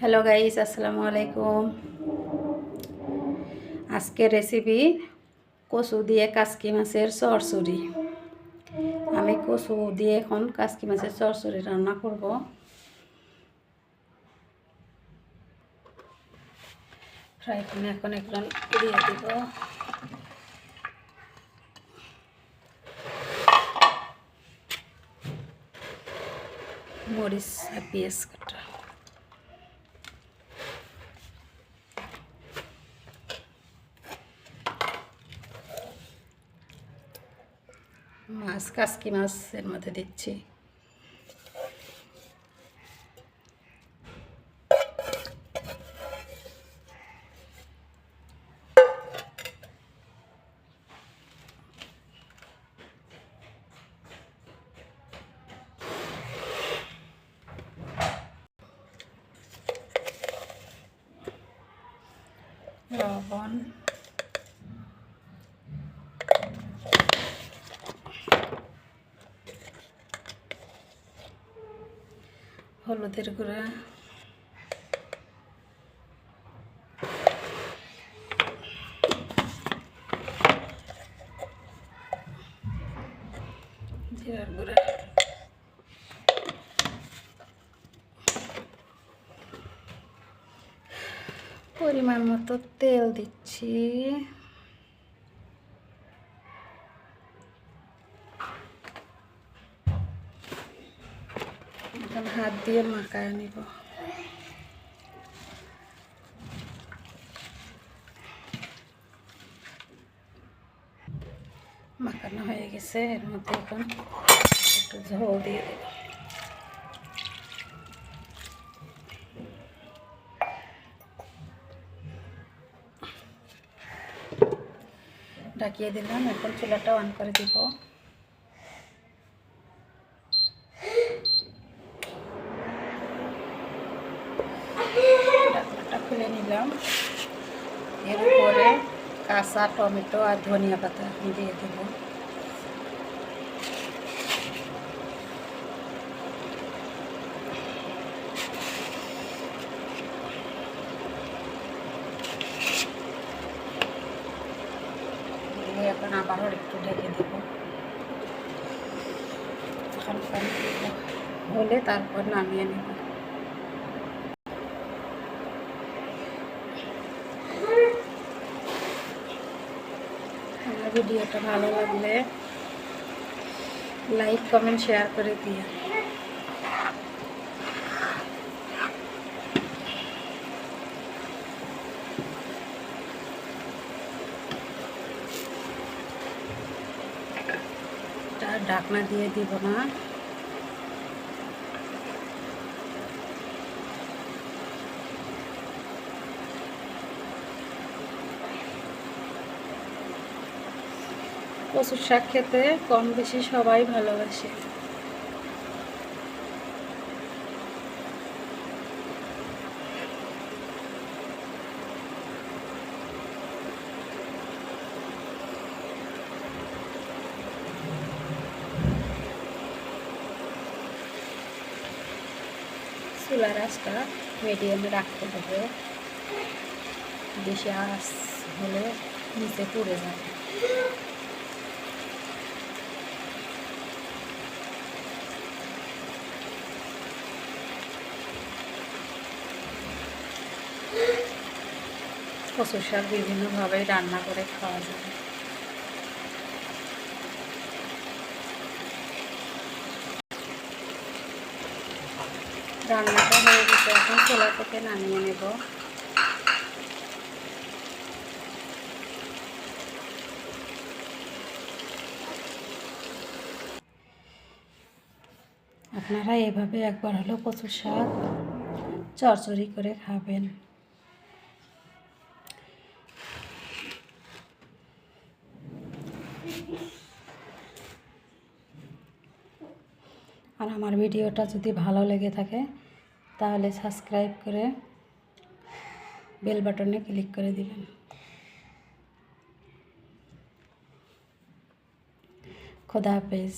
Hello guys আসসালামু আলাইকুম আজকের রেসিপি কচু দিয়ে কাসকি মাছের চরচড়ি আমি কচু দিয়ে এখন কাসকি মাছের চরচড়ি রান্না করব। ফ্রাই প্যানে এখন একজন দিয়ে দিব। মরিচ পেঁয়াজ কাটা। মাছ কাসকি মাছের মধ্যে দিচ্ছি। লবণ হলুদের গুঁড়া। জিরার গুঁড়া। পরিমাণ মতো তেল দিচ্ছি। এখন হাত দিয়ে মাখায় নিব। মাখানো হয়ে গেছে, এর মধ্যে এখন একটু ঝোল দিয়ে দেব। ঢাকিয়ে দিলাম, এখন চুলাটা অন করে দিব। নিলাম এর কাঁচা টমেটো আর ধনিয়া পাতা দিয়ে দেব। দিয়ে এখন আবারও একটু ঢেকে দেব। এখন হলে তারপর নামিয়ে নেব। আমার ভিডিওটা ভালো লাগলে লাইক কমেন্ট শেয়ার করে দিয়ে ঢাকনা দিয়ে দিব না। কচুর শাক খেতে কম বেশি সবাই ভালোবাসে। চুলার আঁচটা মিডিয়ামে রাখতে হবে। বেশি আঁচ হলে নিচে পুড়ে যাবে। কচুর শাক বিভিন্নভাবে রান্না করে খাওয়া যায়। রান্নাটা হয়ে গেছে, এখন চোলা থেকে নামিয়ে নেব। আপনারা এভাবে একবার হলো কচুর শাক চরচড়ি করে খাবেন। আর আমার ভিডিওটা যদি ভালো লেগে থাকে, তাহলে সাবস্ক্রাইব করে বেল বাটনে ক্লিক করে দিবেন। খোদা হাফেজ।